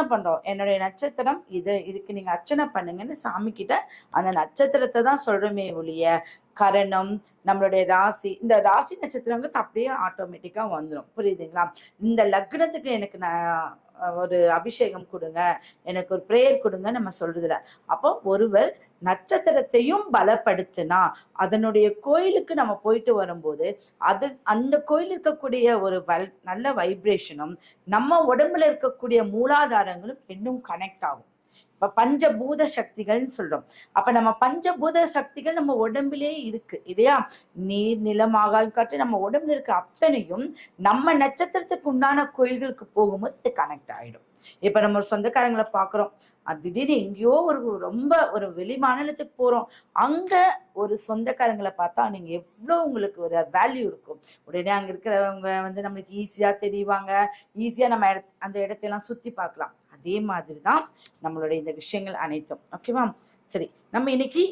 அர்ச்சனை பண்றோம். என்னுடைய நட்சத்திரம் இது. இதுக்கு நீங்க அர்ச்சனை பண்ணுங்கன்னு சாமி கிட்ட அந்த நட்சத்திரத்தை தான் சொல்றோமே ஒழிய கரணம் நம்மளுடைய ராசி இந்த ராசி நட்சத்திரங்கள் அப்படியே ஆட்டோமேட்டிக்கா வந்துடும் புரியுதுங்களா? இந்த லக்னத்துக்கு எனக்கு நான் ஒரு அபிஷேகம் கொடுங்க. எனக்கு ஒரு ப்ரேயர் கொடுங்க நம்ம சொல்றதுல. அப்போ ஒருவர் நட்சத்திரத்தையும் பலப்படுத்தினா அதனுடைய கோயிலுக்கு நம்ம போயிட்டு வரும்போது அது அந்த கோயில் இருக்கக்கூடிய ஒரு வல் நல்ல வைப்ரேஷனும் நம்ம உடம்புல இருக்கக்கூடிய மூலாதாரங்களும் இன்னும் கனெக்ட் ஆகும். இப்போ பஞ்சபூத சக்திகள்னு சொல்கிறோம் அப்போ நம்ம பஞ்சபூத சக்திகள் நம்ம உடம்பிலே இருக்கு இல்லையா? நீர் நிலம் ஆகாயம் காற்று நம்ம உடம்புல இருக்க அத்தனையும் நம்ம நட்சத்திரத்துக்கு உண்டான கோயில்களுக்கு போகும்போது இது கனெக்ட் ஆகிடும் இப்போ நம்ம ஒரு சொந்தக்காரங்களை பார்க்குறோம் திடீர்னு எங்கேயோ ஒரு ரொம்ப ஒரு வெளி மாநிலத்துக்கு போகிறோம் அங்கே ஒரு சொந்தக்காரங்களை பார்த்தா நீங்கள் எவ்வளோ உங்களுக்கு ஒரு வேல்யூ இருக்கும். உடனே அங்கே இருக்கிறவங்க வந்து நம்மளுக்கு ஈஸியாக தெரிவாங்க. ஈஸியாக நம்ம இடத்- அந்த இடத்தையெல்லாம் சுற்றி பார்க்கலாம். அதே மாதிரி தான் நம்மளுடைய இந்த விஷயங்கள் அனைத்தும். ஓகேவா சரி நம்ம இன்னைக்கு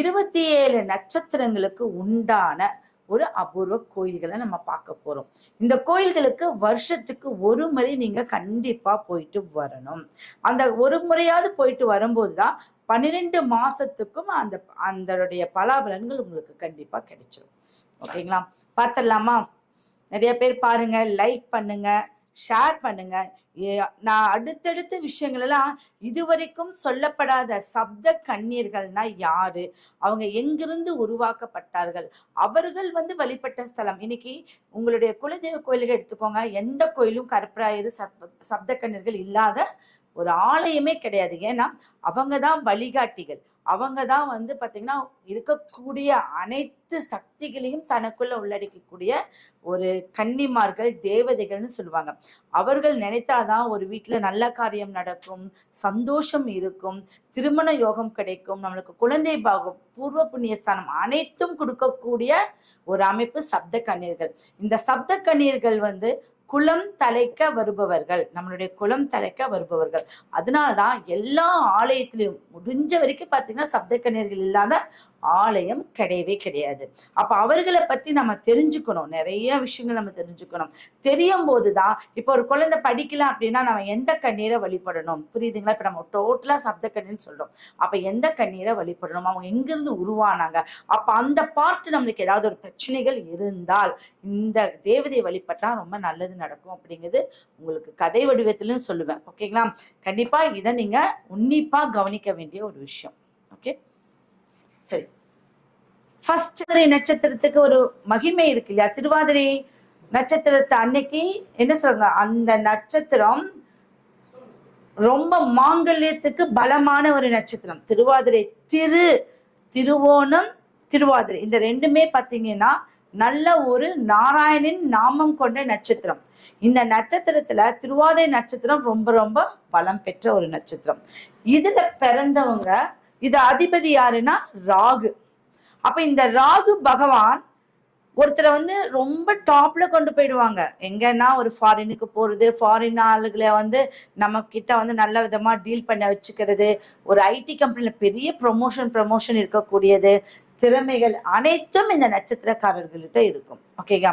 இருபத்தி ஏழு நட்சத்திரங்களுக்கு உண்டான ஒரு அபூர்வ கோயில்களை நம்ம பார்க்க போறோம். இந்த கோயில்களுக்கு வருஷத்துக்கு ஒரு முறை நீங்க கண்டிப்பா போயிட்டு வரணும். அந்த ஒரு முறையாவது போயிட்டு வரும்போது தான் பன்னிரெண்டு மாசத்துக்கும் அந்த அதனுடைய பலாபலன்கள் உங்களுக்கு கண்டிப்பா கிடைச்சிடும் ஓகேங்களா பார்த்துடலாமா? நிறைய பேர் பாருங்க லைக் பண்ணுங்க. ஷேர் பண்ணுங்க. ஏ- நான் அடுத்தடுத்த விஷயங்களெல்லாம் இதுவரைக்கும் சொல்லப்படாத சப்த கண்ணீர்கள்னா யாரு? அவங்க எங்கிருந்து உருவாக்கப்பட்டார்கள்? அவர்கள் வந்து வழிபட்ட ஸ்தலம். இன்னைக்கு உங்களுடைய குலதெய்வ கோயில்கள் எடுத்துக்கோங்க. எந்த கோயிலும் கருப்பராயரு சப்த கண்ணீர்கள் இல்லாத ஒரு ஆலயமே கிடையாது. ஏன்னா அவங்க தான் வழிகாட்டிகள். அவங்க தான் வந்து பாத்தீங்கன்னா இருக்கக்கூடிய அனைத்து சக்திகளையும் தனக்குள்ள உள்ளடக்கக்கூடிய ஒரு கன்னிமார்கள் தேவதைகள்னு சொல்லுவாங்க. அவர்கள் நினைத்தாதான் ஒரு வீட்டுல நல்ல காரியம் நடக்கும் சந்தோஷம் இருக்கும் திருமண யோகம் கிடைக்கும் நம்மளுக்கு குழந்தை பாகம் பூர்வ புண்ணியஸ்தானம் அனைத்தும் கொடுக்கக்கூடிய ஒரு அமைப்பு சப்த கண்ணீர்கள். இந்த சப்த கண்ணீர்கள் வந்து குலம் தலைக்க வருபவர்கள். நம்மளுடைய குலம் தலைக்க வருபவர்கள். அதனாலதான் எல்லா ஆலயத்திலையும் முடிஞ்ச வரைக்கும் பாத்தீங்கன்னா சப்த கண்ணீர்கள் இல்லாத ஆலயம் கிடையவே கிடையாது. அப்ப அவர்களை பத்தி நம்ம தெரிஞ்சுக்கணும். நிறைய விஷயங்கள் நம்ம தெரிஞ்சுக்கணும். தெரியும் போதுதான் இப்போ ஒரு குழந்தை படிக்கல அப்படின்னா நம்ம எந்த கண்ணீரை வழிபடணும்? புரியுதுங்களா? இப்ப நம்ம டோட்டலா சப்த கண்ணீர்னு சொல்றோம். அப்ப எந்த கண்ணீரை வழிபடணும்? அவங்க எங்கேருந்து உருவானாங்க? அப்ப அந்த பார்ட் நம்மளுக்கு ஏதாவது ஒரு பிரச்சனைகள் இருந்தால் இந்த தேவதையை வழிபட்டா ரொம்ப நல்லது நடக்கும் அப்படிங்கிறது உங்களுக்கு கதை வடிவத்திலும் சொல்லுவேன். ஓகேங்களா கண்டிப்பா இதை நீங்க உன்னிப்பா கவனிக்க வேண்டிய ஒரு விஷயம். ஓகே சரி. ஃபர்ஸ்ட் நட்சத்திரத்துக்கு ஒரு மகிமை இருக்கு இல்லையா? திருவாதிரை நட்சத்திரத்தை அன்னைக்கு என்ன சொல்றாங்க? அந்த நட்சத்திரம் ரொம்ப மாங்கல்யத்துக்கு பலமான ஒரு நட்சத்திரம். திருவாதிரை திரு திருவோணம் திருவாதிரை. இந்த ரெண்டுமே பார்த்தீங்கன்னா நல்ல ஒரு நாராயணின் நாமம் கொண்ட நட்சத்திரம். இந்த நட்சத்திரத்துல திருவாதிரை நட்சத்திரம் ரொம்ப ரொம்ப பலம் பெற்ற ஒரு நட்சத்திரம். இதுல பிறந்தவங்க இது அதிபதி யாருன்னா ராகு. அப்ப இந்த ராகு பகவான் ஒருத்தரை வந்து ரொம்ப டாப்ல கொண்டு போயிடுவாங்க. எங்கன்னா ஒரு ஃபாரினுக்கு போறது ஃபாரின் ஆளுகளை வந்து நம்ம கிட்ட வந்து நல்ல விதமா டீல் பண்ண வச்சுக்கிறது ஒரு ஐடி கம்பெனில பெரிய ப்ரொமோஷன் ப்ரமோஷன் இருக்கக்கூடியது திறமைகள் அனைத்தும் இந்த நட்சத்திரக்காரர்கள்கிட்ட இருக்கும். ஓகேங்க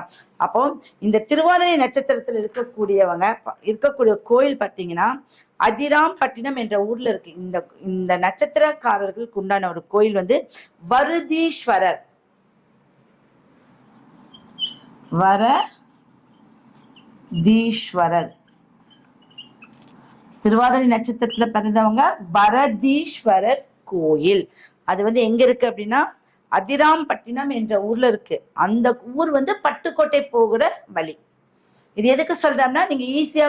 அப்போ இந்த திருவாதிரை நட்சத்திரத்தில் இருக்கக்கூடியவங்க இருக்கக்கூடிய கோயில் பார்த்தீங்கன்னா அஜிராம் பட்டினம் என்ற ஊர்ல இருக்கு. இந்த இந்த நட்சத்திரக்காரர்களுக்கு உண்டான ஒரு கோயில் வந்து வருதீஸ்வரர். வர தீஸ்வரர் திருவாதிரை நட்சத்திரத்துல பிறந்தவங்க வரதீஸ்வரர் கோயில். அது வந்து எங்க இருக்கு அப்படின்னா அதிராம்பட்டினம் என்ற ஊர்ல இருக்கு. அந்த ஊர் வந்து பட்டுக்கோட்டை போகிற வழி. இது எதுக்கு சொல்றோம்னா நீங்க ஈஸியா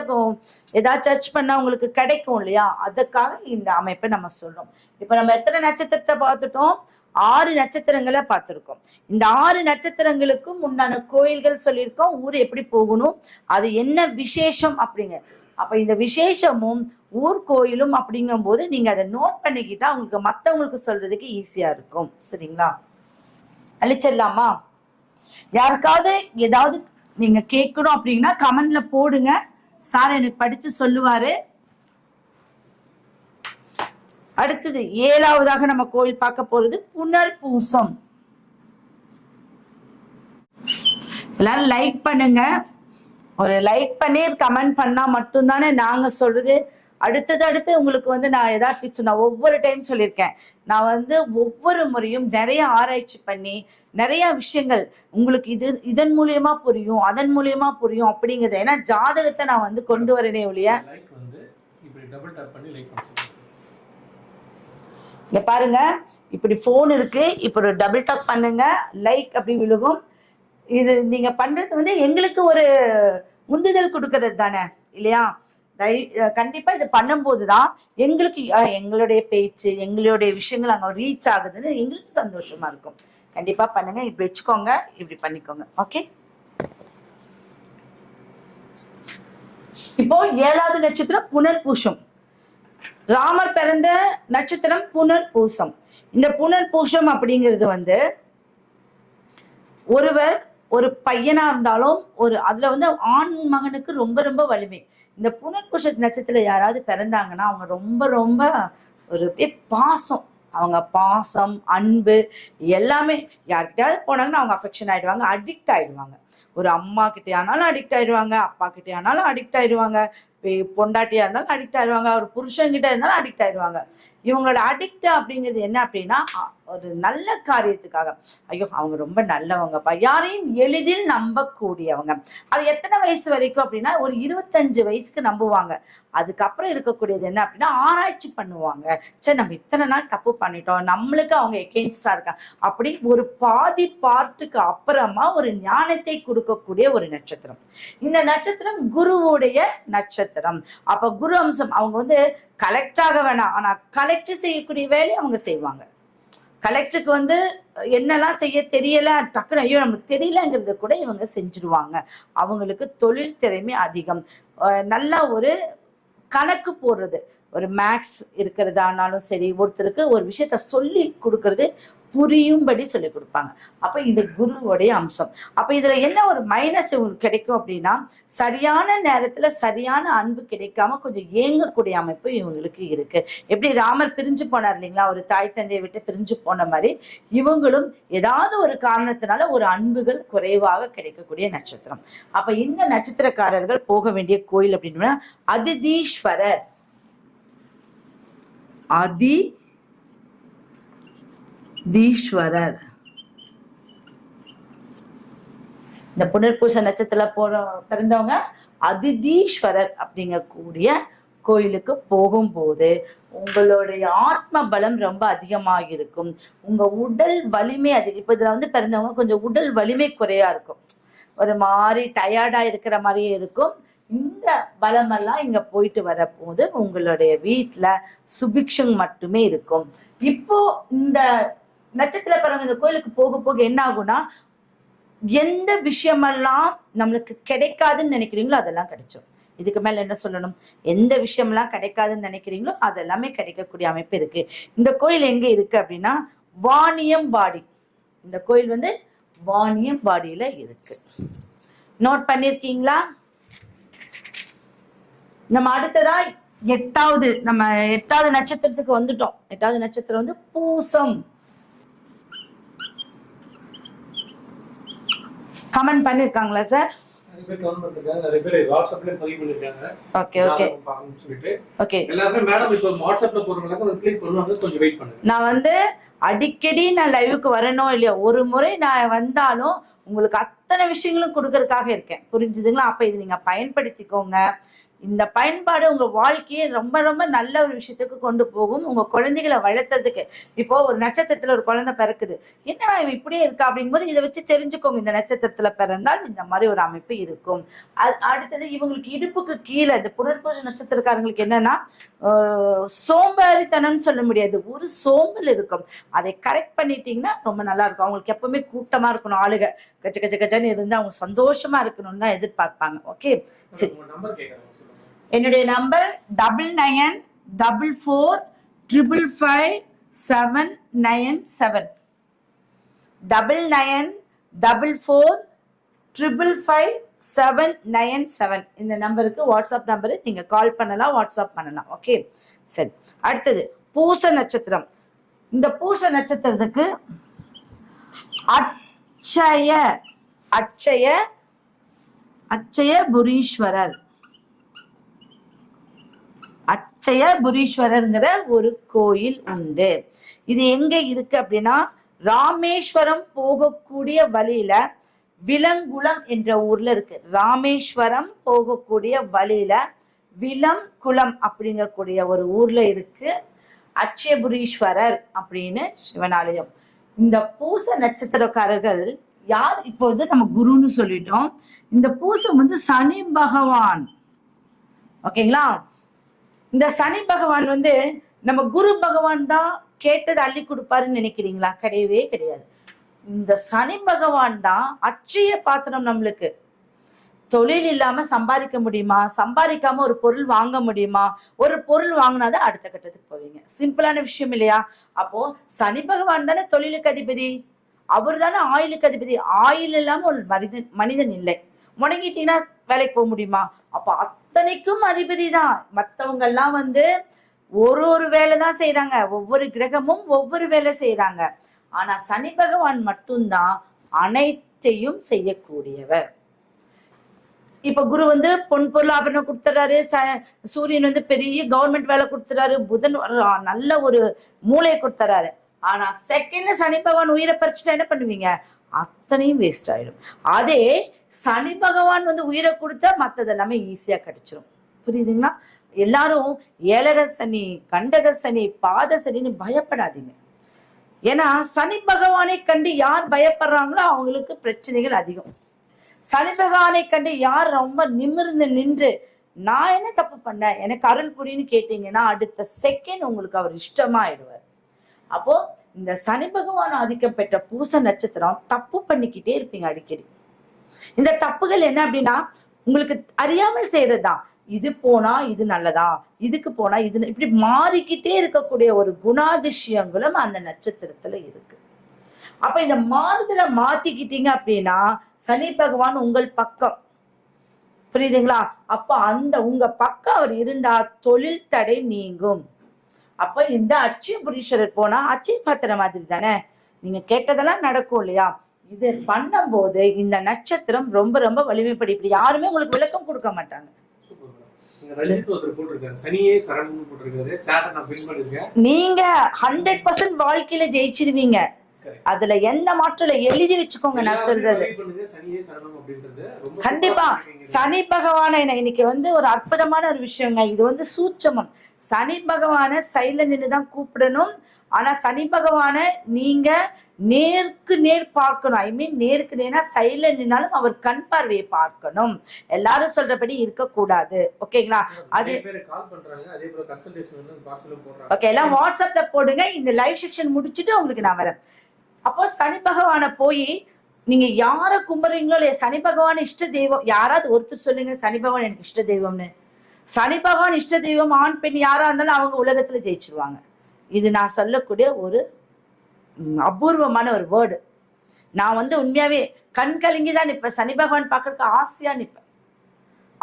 ஏதாவது சர்ச் பண்ணா உங்களுக்கு கிடைக்கும் இல்லையா? அதுக்காக இந்த அமைப்பை நம்ம சொல்றோம். இப்ப நம்ம எத்தனை நட்சத்திரத்தை பார்த்துட்டோம்? ஆறு நட்சத்திரங்களை பார்த்துருக்கோம். இந்த ஆறு நட்சத்திரங்களுக்கும் உண்டான கோயில்கள் சொல்லியிருக்கோம். ஊர் எப்படி போகணும்? அது என்ன விசேஷம் அப்படிங்க. அப்ப இந்த விசேஷமும் ஊர் கோயிலும் அப்படிங்கும்போது நீங்க அதை நோட் பண்ணிக்கிட்டா உங்களுக்கு மத்தவங்களுக்கு சொல்றதுக்கு ஈஸியா இருக்கும். சரிங்களா? அழிச்சிடலாமா? யாருக்காவது ஏதாவது நீங்க கேட்கணும் அப்படின்னா கமெண்ட்ல போடுங்க. சார் எனக்கு படிச்சு சொல்லுவாரு. அடுத்தது ஏழாவதாக நம்ம கோயில் பார்க்க போறது புனர்பூசம். எல்லாரும் லைக் பண்ணுங்க. ஒரு லைக் பண்ணி கமெண்ட் பண்ணா மட்டும்தானே நாங்க சொல்றது. அடுத்தது அடுத்து உங்களுக்கு வந்து நான் ஏதாவது டிப்ஸ் நான் ஒவ்வொரு டைம் சொல்லியிருக்கேன். நான் வந்து ஒவ்வொரு முறையும் நிறைய ஆராய்ச்சி பண்ணி நிறைய விஷயங்கள் உங்களுக்கு இது இதன் மூலியமா புரியும் அதன் மூலியமா புரியும் அப்படிங்கிறது. ஏன்னா ஜாதகத்தை நான் வந்து கொண்டு வரேனே ஒழிய. இப்படி டேப் இங்க பாருங்க. இப்படி ஃபோன் இருக்கு. இப்போ ஒரு டபுள் டாக் பண்ணுங்க. லைக் அப்படி விழுகும். இது நீங்க பண்றது வந்து எங்களுக்கு ஒரு உந்துதல் கொடுக்கறது தானே இல்லையா? கண்டிப்பா இது பண்ணும்போது தான் எங்களுக்கு எங்களுடைய பேச்சு எங்களுடைய விஷயங்கள் அங்க ரீச் ஆகுதுன்னு எங்களுக்கு சந்தோஷமா இருக்கும். கண்டிப்பா பண்ணுங்க. இப்படி வச்சுக்கோங்க. இப்படி பண்ணிக்கோங்க. ஓகே இப்போ ஏழாவது நட்சத்திரம் புனர்பூஷம் ராமர் பிறந்த நட்சத்திரம் புனர்பூசம். இந்த புனர்பூஷம் அப்படிங்கிறது வந்து ஒருவர் ஒரு பையனா இருந்தாலும் ஒரு அதுல வந்து ஆண் மகனுக்கு ரொம்ப ரொம்ப வலிமை. இந்த புனர்புஷ நட்சத்திரத்துல யாராவது பிறந்தாங்கன்னா அவங்க ரொம்ப ரொம்ப ஒரு பாசம். அவங்க பாசம் அன்பு எல்லாமே. யார்கிட்டயாவது போனாங்கன்னா அவங்க அஃபெக்ஷன் ஆயிடுவாங்க அடிக்ட் ஆயிடுவாங்க. ஒரு அம்மா கிட்டே ஆனாலும் அடிக்ட் ஆயிடுவாங்க அப்பா கிட்டே ஆனாலும் அடிக்ட் ஆயிடுவாங்க பொண்டாட்டியா இருந்தாலும் அடிக்ட் ஆயிடுவாங்க ஒரு புருஷன் கிட்ட இருந்தாலும் அடிக்ட் ஆயிடுவாங்க. இவங்களோட அடிக்ட் அப்படிங்கிறது என்ன அப்படின்னா ஒரு நல்ல காரியத்துக்காக. ஐயோ அவங்க ரொம்ப நல்லவங்கப்பா. யாரையும் எளிதில் நம்பக்கூடியவங்க. அது எத்தனை வயசு வரைக்கும் அப்படின்னா ஒரு இருபத்தஞ்சு வயசுக்கு நம்புவாங்க. அதுக்கப்புறம் இருக்கக்கூடியது என்ன அப்படின்னா ஆராய்ச்சி பண்ணுவாங்க. சரி நம்ம இத்தனை நாள் தப்பு பண்ணிட்டோம். நம்மளுக்கு அவங்க எகெயின்ஸ்டா இருக்காங்க. அப்படி ஒரு பாதி பார்ட்டுக்கு அப்புறமா ஒரு ஞானத்தை கொடுக்கக்கூடிய ஒரு நட்சத்திரம். இந்த நட்சத்திரம் குருவுடைய நட்சத்திரம். அப்ப குரு அம்சம் அவங்க வந்து கலெக்ட் ஆக வேணாம். ஆனா கலெக்ட் செய்யக்கூடிய வேலையை அவங்க செய்வாங்க. கலெக்டருக்கு வந்து என்னெல்லாம் செய்ய தெரியல டக்குனு ஐயோ நமக்கு தெரியலங்கிறத கூட இவங்க செஞ்சிருவாங்க. அவங்களுக்கு தொழில் திறமை அதிகம். அஹ் நல்ல ஒரு கணக்கு போடுறது. ஒரு மேக்ஸ் இருக்கிறதானாலும் சரி ஒருத்தருக்கு ஒரு விஷயத்த சொல்லி கொடுக்கறது புரியும்படி சொல்லி கொடுப்பாங்க. அப்போ இது குருவோடைய அம்சம். அப்ப இதுல என்ன ஒரு மைனஸ் கிடைக்கும் அப்படின்னா சரியான நேரத்துல சரியான அன்பு கிடைக்காம கொஞ்சம் ஏங்கக்கூடிய அமைப்பு இவங்களுக்கு இருக்கு. எப்படி ராமர் பிரிஞ்சு போனார் இல்லைங்களா? ஒரு தாய் தந்தையை விட்டு பிரிஞ்சு போன மாதிரி இவங்களும் ஏதாவது ஒரு காரணத்தினால ஒரு அன்புகள் குறைவாக கிடைக்கக்கூடிய நட்சத்திரம். அப்ப இந்த நட்சத்திரக்காரர்கள் போக வேண்டிய கோயில் அப்படின்னா அதிதீஸ்வரர். அதி தீஸ்வரர் இந்த புனர்பூச நட்சத்திரத்துல போற பிறந்தவங்க அதிதீஸ்வரர் அப்படிங்கக்கூடிய கோயிலுக்கு போகும்போது உங்களுடைய ஆத்ம பலம் ரொம்ப அதிகமாக இருக்கும். உங்க உடல் வலிமை அதிகம். இப்போ இதில் வந்து பிறந்தவங்க கொஞ்சம் உடல் வலிமை குறையா இருக்கும். ஒரு மாதிரி டயர்டா இருக்கிற மாதிரியே இருக்கும். இந்த பலமெல்லாம் இங்க போயிட்டு வரப்போது உங்களுடைய வீட்டுல சுபிக்ஷம் மட்டுமே இருக்கும். இப்போ இந்த நட்சத்திர பறவை இந்த கோயிலுக்கு போக போக என்ன ஆகும்னா எந்த விஷயமெல்லாம் நம்மளுக்கு கிடைக்காதுன்னு நினைக்கிறீங்களோ அதெல்லாம் கிடைச்சோம் இதுக்கு மேல என்ன சொல்லணும்? எந்த விஷயமெல்லாம் கிடைக்காதுன்னு நினைக்கிறீங்களோ அதெல்லாமே கிடைக்கக்கூடிய அமைப்பு இருக்கு. இந்த கோயில் எங்க இருக்கு அப்படின்னா வாணியம்பாடி இந்த கோயில் வந்து வாணியம்பாடியில இருக்கு. நோட் பண்ணிருக்கீங்களா? நம்ம அடுத்ததா எட்டாவது நம்ம எட்டாவது நட்சத்திரத்துக்கு வந்துட்டோம். எட்டாவது நட்சத்திரம் வந்து பூசம். கமெண்ட் பண்ணிருக்காங்களா சார் நான் வந்து அடிக்கடி நான் லைவுக்கு வரணும் இல்லையா ஒரு முறை நான் வந்தாலும் உங்களுக்கு அத்தனை விஷயங்களும் கொடுக்கறதுக்காக இருக்கேன். புரிஞ்சுதுங்களா? அப்ப இது நீங்க பயன்படுத்திக்கோங்க. இந்த பயன்பாடு உங்க வாழ்க்கையை ரொம்ப ரொம்ப நல்ல ஒரு விஷயத்துக்கு கொண்டு போகும். உங்க குழந்தைகளை வளர்த்ததுக்கு. இப்போ ஒரு நட்சத்திரத்துல ஒரு குழந்தை பிறக்குது. என்னடா இவன் இப்படியே இருக்கா அப்படிங்கும்போது இதை வச்சு தெரிஞ்சுக்கோங்க. இந்த நட்சத்திரத்தில் பிறந்தால் இந்த மாதிரி ஒரு அமைப்பு இருக்கும். அது அடுத்தது இவங்களுக்கு இடுப்புக்கு கீழே இந்த புனர்பூச நட்சத்திரக்காரங்களுக்கு என்னன்னா ஆஹ் சோம்பேறித்தனம்னு சொல்ல முடியாது. ஒரு சோம்பல் இருக்கும். அதை கரெக்ட் பண்ணிட்டீங்கன்னா ரொம்ப நல்லா இருக்கும். அவங்களுக்கு எப்பவுமே கூட்டமா இருக்கணும் ஆளுக. கச்ச கச்ச கச்சன்னு இருந்து அவங்க சந்தோஷமா இருக்கணும்னு தான் எதிர்பார்ப்பாங்க. ஓகே சரி. என்னுடைய number double nine double four triple five seven nine seven double nine double four triple five seven nine seven இந்த நம்பருக்கு வாட்ஸ்அப் நம்பரு நீங்கள் கால் பண்ணலாம் வாட்ஸ்அப் பண்ணலாம் ஓகே சரி. அடுத்தது பூச நட்சத்திரம். இந்த பூச நட்சத்திரத்துக்கு அட்சய அட்சய அச்சய புரீஸ்வரர். அச்சய புரீஸ்வரர்ங்கிற ஒரு கோயில் உண்டு. இது எங்க இருக்கு அப்படின்னா ராமேஸ்வரம் போகக்கூடிய வழியில விலங்குளம் என்ற ஊர்ல இருக்கு. ராமேஸ்வரம் போகக்கூடிய வழியில விலங்குளம் அப்படிங்கக்கூடிய ஒரு ஊர்ல இருக்கு. அச்சயபுரீஸ்வரர் அப்படின்னு சிவனாலயம். இந்த பூச நட்சத்திரக்காரர்கள் யார்? இப்போது நம்ம குருன்னு சொல்லிட்டோம். இந்த பூசம் வந்து சனி பகவான். ஓகேங்களா? இந்த சனி பகவான் வந்து நம்ம குரு பகவான் தான் கேட்டது அள்ளி கொடுப்பாருன்னு நினைக்கிறீங்களா? கிடையவே கிடையாது. இந்த சனி பகவான் தான் அச்சய பாத்திரம் நம்மளுக்கு. தொழில் இல்லாம சம்பாதிக்க முடியுமா? சம்பாதிக்காம ஒரு பொருள் வாங்க முடியுமா? ஒரு பொருள் வாங்கினாதான் அடுத்த கட்டத்துக்கு போவீங்க. சிம்பிளான விஷயம் இல்லையா? அப்போ சனி பகவான் தானே தொழிலுக்கு அதிபதி. அவர் தானே ஆயிலுக்கு அதிபதி. ஆயில் இல்லாம ஒரு மனிதன் மனிதன் இல்லை. முடங்கிட்டீங்கன்னா வேலைக்கு போக முடியுமா? அப்போ அத்தனைக்கும் அதிபதி தான் மற்றவங்கெல்லாம் வந்து ஒரு ஒரு வேலை தான் செய்யறாங்க ஒவ்வொரு கிரகமும் ஒவ்வொரு வேலை செய்யறாங்க ஆனா சனி பகவான் மட்டும்தான் அனைத்தையும் செய்யக்கூடியவர். இப்ப குரு வந்து பொன் பொருள் ஆபரணம் கொடுத்துறாரு. ச- சூரியன் வந்து பெரிய கவர்மெண்ட் வேலை கொடுத்துறாரு. புதன் நல்ல ஒரு மூளையை கொடுத்துறாரு. ஆனா செகண்ட்ல சனி பகவான் உயிரை பறிச்சுட்டா என்ன பண்ணுவீங்க? அத்தனையும் வேஸ்ட் ஆயிடும். அதே சனி பகவான் வந்து உயிரை கொடுத்தா மற்றது எல்லாமே ஈஸியாக கிடைச்சிரும். புரியுதுங்களா? எல்லாரும் ஏழரை சனி கண்டக சனி பாத சனின்னு பயப்படாதீங்க. ஏன்னா சனி பகவானை கண்டு யார் பயப்படுறாங்களோ அவங்களுக்கு பிரச்சனைகள் அதிகம். சனி பகவானை கண்டு யார் ரொம்ப நிமிர்ந்து நின்று நான் என்ன தப்பு பண்ணேன்? எனக்கு அருள் புரின்னு கேட்டீங்கன்னா அடுத்த செகண்ட் உங்களுக்கு அவர் இஷ்டமாயிடுவார். அப்போ இந்த சனி பகவான் ஆதிக்கம் பெற்ற பூச நட்சத்திரம் தப்பு பண்ணிக்கிட்டே இருப்பீங்க அடிக்கடி. இந்த தப்புகள் என்ன அப்படின்னா உங்களுக்கு அறியாமல் செய்யறதுதான் இது போனா இது நல்லதா? இதுக்கு போனா இது இப்படி மாறிக்கிட்டே இருக்கக்கூடிய ஒரு குணாதிசயங்களும் அந்த நட்சத்திரத்துல இருக்கு. அப்ப இந்த மாறுதலை மாத்திக்கிட்டீங்க அப்படின்னா சனி பகவான் உங்கள் பக்கம். புரியுதுங்களா? அப்ப அந்த உங்க பக்கம் அவர் இருந்தா தொழில் தடை நீங்கும். அப்ப இந்த அச்சய புரீஸ்வரர் போனா அச்சய பாத்திர மாதிரி தானே? நீங்க கேட்டதெல்லாம் நடக்கும் இல்லையா? இது பண்ணும்போது இந்த நட்சத்திரம் ரொம்ப ரொம்ப வலிமைப்படி இப்படி யாருமே உங்களுக்கு விளக்கம் கொடுக்க மாட்டாங்க. நீங்க ஹண்ட்ரட் பர்சன்ட் வாழ்க்கையில ஜெயிச்சிருவீங்க. அதுல எந்த மாற்றம் இல்ல எழுதி வச்சுக்கோங்க நான் சொல்றது. கண்டிப்பா. சனி பகவானை இன்னைக்கு வந்து ஒரு அற்புதமான ஒரு விஷயங்க. இது வந்து சூட்சமம். சனி பகவானை சைட்ல நின்று தான் கூப்பிடணும். ஆனா சனி பகவானை நீங்க நேருக்கு நேர் பார்க்கணும். ஐ மீன் நேருக்கு நேரா சைட்ல நின்னாலும் அவர் கண் பார்வையை பார்க்கணும். எல்லாரும் சொல்றபடி இருக்கக்கூடாது. ஓகேங்களா? அது- ஓகே எல்லாம் வாட்ஸ்அப்ல போடுங்க. இந்த லைவ் செக்ஷன் முடிச்சுட்டு உங்களுக்கு நான் வரேன். அப்போ சனி பகவானை போய் நீங்க யார கும்புறீங்களோ இல்லையா? சனி பகவான் இஷ்ட தெய்வம். யாராவது ஒருத்தர் சொல்லுங்க சனி பகவான் எனக்கு இஷ்ட தெய்வம்னு. சனி பகவான் இஷ்ட தெய்வம் ஆண் பெண் யாரா இருந்தாலும் அவங்க உலகத்துல ஜெயிச்சிருவாங்க. இது நான் சொல்லக்கூடிய ஒரு அபூர்வமான ஒரு வேர்டு நான் வந்து உண்மையாவே கண் கலங்கி தான் நிற்பேன். சனி பகவான் பார்க்கறதுக்கு ஆசையா நிற்பேன்.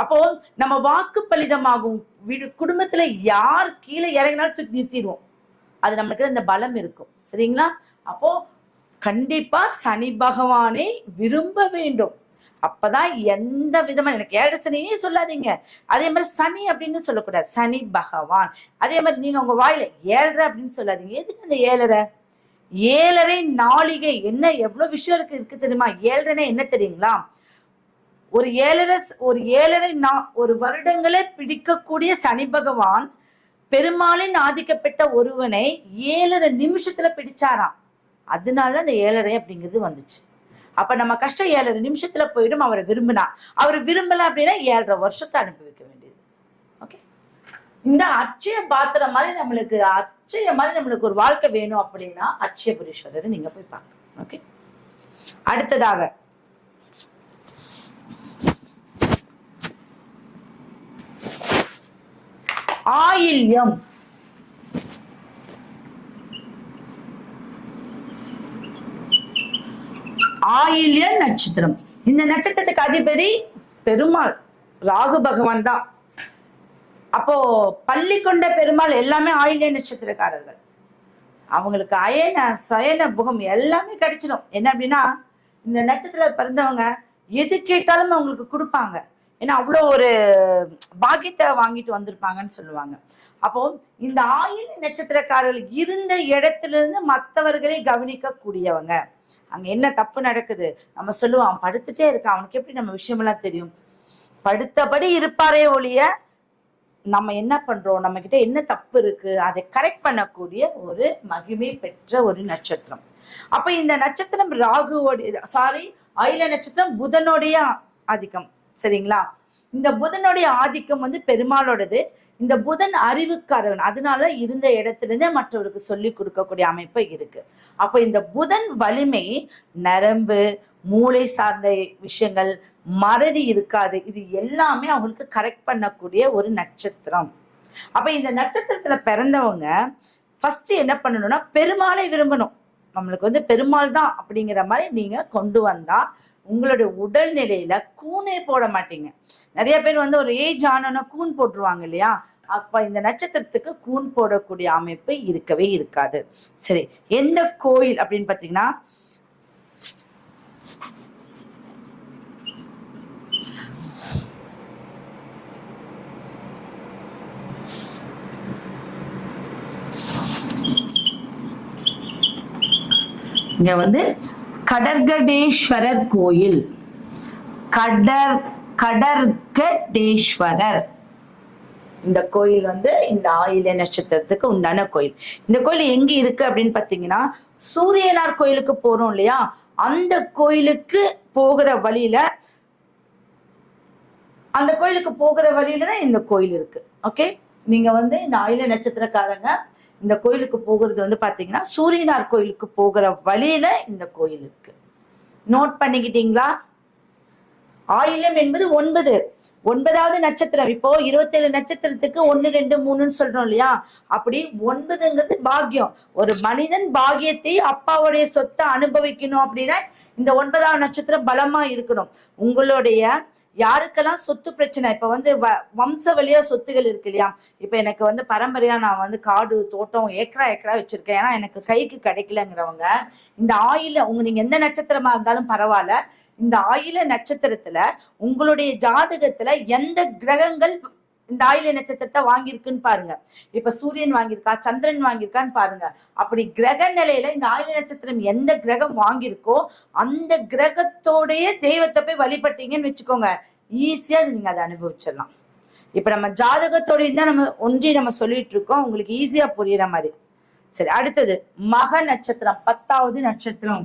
அப்போ நம்ம வாக்கு பலிதமாகும். வீடு குடும்பத்துல யார் கீழே இறங்கினாலும் தூக்கி நிறுத்திடுவோம். அது நம்மளுக்கு இந்த பலம் இருக்கும். சரிங்களா? அப்போ கண்டிப்பா சனி பகவானை விரும்ப வேண்டும். அப்பதான் எந்த விதமான எனக்கு ஏழு சனினே சொல்லாதீங்க. அதே மாதிரி சனி அப்படின்னு சொல்லக்கூடாது. சனி பகவான். அதே மாதிரி நீங்க உங்க வாயில ஏழரை அப்படின்னு சொல்லாதீங்க. எதுக்கு அந்த ஏழரை? ஏழரை நாளிகை. என்ன எவ்வளவு விஷயம் இருக்கு இருக்கு தெரியுமா? ஏழரைனா என்ன தெரியுங்களா? ஒரு ஏழரை ஒரு ஏழரை நா ஒரு வருடங்களே பிடிக்கக்கூடிய சனி பகவான் பெருமாளின் ஆதிக்கப்பட்ட ஒருவனை ஏழரை நிமிஷத்துல பிடிச்சாராம். அதனால அந்த ஏழரை அப்படிங்கிறது வந்துச்சு. அப்ப நம்ம கஷ்டம் ஏழரை நிமிஷத்துல போயிடும் அவரை விரும்பினா. அவர் விரும்பல அப்படின்னா ஏழரை வருஷத்தை அனுபவிக்க வேண்டியது. ஓகே இந்த அச்சய பாத்திரம் மாதிரி நம்மளுக்கு அச்சய மாதிரி நம்மளுக்கு ஒரு வாழ்க்கை வேணும் அப்படின்னா அட்சய புரீஸ்வரரை நீங்க போய் பார்க்கணும். ஓகே அடுத்ததாக ஆயில்யம். ஆயில்ய நட்சத்திரம். இந்த நட்சத்திரத்துக்கு அதிபதி பெருமாள் ராகு பகவான் தான். அப்போ பள்ளி கொண்ட பெருமாள் எல்லாமே ஆயில்ய நட்சத்திரக்காரர்கள். அவங்களுக்கு அயன சயன புகம் எல்லாமே கிடைச்சிடும். என்ன அப்படின்னா இந்த நட்சத்திர பிறந்தவங்க எது கேட்டாலும் அவங்களுக்கு கொடுப்பாங்க. ஏன்னா அவ்வளோ ஒரு பாக்கியத்தை வாங்கிட்டு வந்திருப்பாங்கன்னு சொல்லுவாங்க. அப்போ இந்த ஆயில் நட்சத்திரக்காரர்கள் இருந்த இடத்துல இருந்து மற்றவர்களை கவனிக்க கூடியவங்க அங்க என்ன தப்பு நடக்குது? நம்ம சொல்லுவோம் அவன் படுத்துட்டே இருக்கான். அவனுக்கு எப்படி நம்ம விஷயமெல்லாம் தெரியும்? படுத்தபடி இருப்பாரே ஒழிய நம்ம என்ன பண்றோம்? நம்ம கிட்ட என்ன தப்பு இருக்கு? அதை கரெக்ட் பண்ணக்கூடிய ஒரு மகிமை பெற்ற ஒரு நட்சத்திரம். அப்ப இந்த நட்சத்திரம் ராகுவோட சாரி அயில நட்சத்திரம் புதனுடைய ஆதிக்கம். சரிங்களா? இந்த புதனுடைய ஆதிக்கம் வந்து பெருமாளோடது. இந்த புதன் அறிவுக்காரன் அதனால இருந்த இடத்துல இருந்தே மற்றவருக்கு சொல்லி கொடுக்கக்கூடிய அமைப்பு இருக்கு. அப்போ இந்த புதன் வலிமை நரம்பு மூளை சார்ந்த விஷயங்கள் மறதி இருக்காது. இது எல்லாமே அவங்களுக்கு கரெக்ட் பண்ணக்கூடிய ஒரு நட்சத்திரம். அப்ப இந்த நட்சத்திரத்துல பிறந்தவங்க ஃபர்ஸ்ட் என்ன பண்ணணும்னா பெருமாளை விரும்பணும். நம்மளுக்கு வந்து பெருமாள் தான் அப்படிங்கிற மாதிரி நீங்க கொண்டு வந்தா உங்களுடைய உடல்நிலையில கூனே போட மாட்டீங்க. நிறைய பேர் வந்து ஒரு ஏஜ் ஆனோன்னா கூன் போட்டுருவாங்க இல்லையா? அப்ப இந்த நட்சத்திரத்துக்கு கூன் போடக்கூடிய அமைப்பு இருக்கவே இருக்காது. சரி எந்த கோயில் அப்படின்னு பாத்தீங்கன்னா இங்க வந்து கடர்கடேஸ்வரர் கோயில். கடர் கடர்கடேஸ்வரர் இந்த கோயில் வந்து இந்த ஆயில நட்சத்திரத்துக்கு உண்டான கோயில். இந்த கோயில் எங்க இருக்கு அப்படின்னு பாத்தீங்கன்னா சூரியனார் கோயிலுக்கு போறோம் இல்லையா? அந்த கோயிலுக்கு போகிற வழியில அந்த கோயிலுக்கு போகிற வழியில தான் இந்த கோயில் இருக்கு. ஓகே நீங்க வந்து இந்த ஆயில நட்சத்திரக்காரங்க இந்த கோயிலுக்கு போகிறது வந்து பார்த்தீங்கன்னா சூரியனார் கோயிலுக்கு போகிற வழியில இந்த கோயில் இருக்கு நோட் பண்ணிக்கிட்டீங்களா? ஆயிலம் என்பது ஒன்பது. ஒன்பதாவது நட்சத்திரம். இப்போ இருபத்தேழு நட்சத்திரத்துக்கு ஒன்னு ரெண்டு மூணுன்னு சொல்றோம் இல்லையா? அப்படி ஒன்பதுங்கிறது பாக்கியம் ஒரு மனிதன் பாக்கியத்தை அப்பாவுடைய சொத்தை அனுபவிக்கணும் அப்படின்னா இந்த ஒன்பதாவது நட்சத்திரம் பலமா இருக்கணும். உங்களுடைய யாருக்கெல்லாம் சொத்து பிரச்சனை? இப்போ வந்து வ- வம்ச வழியா சொத்துகள் இருக்கு இல்லையா? இப்போ எனக்கு வந்து பரம்பரையா நான் வந்து காடு தோட்டம் ஏக்கரா ஏக்கரா வச்சிருக்கேன். ஏன்னா எனக்கு கைக்கு கிடைக்கலங்கிறவங்க இந்த ஆயில உங்க நீங்க எந்த நட்சத்திரமா இருந்தாலும் பரவாயில்ல. இந்த ஆயில நட்சத்திரத்துல உங்களுடைய ஜாதகத்துல எந்த கிரகங்கள் இந்த ஆயில நட்சத்திரத்தை வாங்கியிருக்குன்னு பாருங்க. இப்ப சூரியன் வாங்கியிருக்கா சந்திரன் வாங்கியிருக்கான்னு பாருங்க. அப்படி கிரக நிலையில இந்த ஆயில நட்சத்திரம் எந்த கிரகம் வாங்கியிருக்கோ அந்த கிரகத்தோடைய தெய்வத்தை போய் வழிபட்டீங்கன்னு வச்சுக்கோங்க ஈஸியா நீங்க அதை அனுபவிச்சிடலாம். இப்ப நம்ம ஜாதகத்தோடய தான் நம்ம ஒன்றி நம்ம சொல்லிட்டு இருக்கோம். உங்களுக்கு ஈஸியா புரியுற மாதிரி. சரி அடுத்தது மக நட்சத்திரம் பத்தாவது நட்சத்திரம்.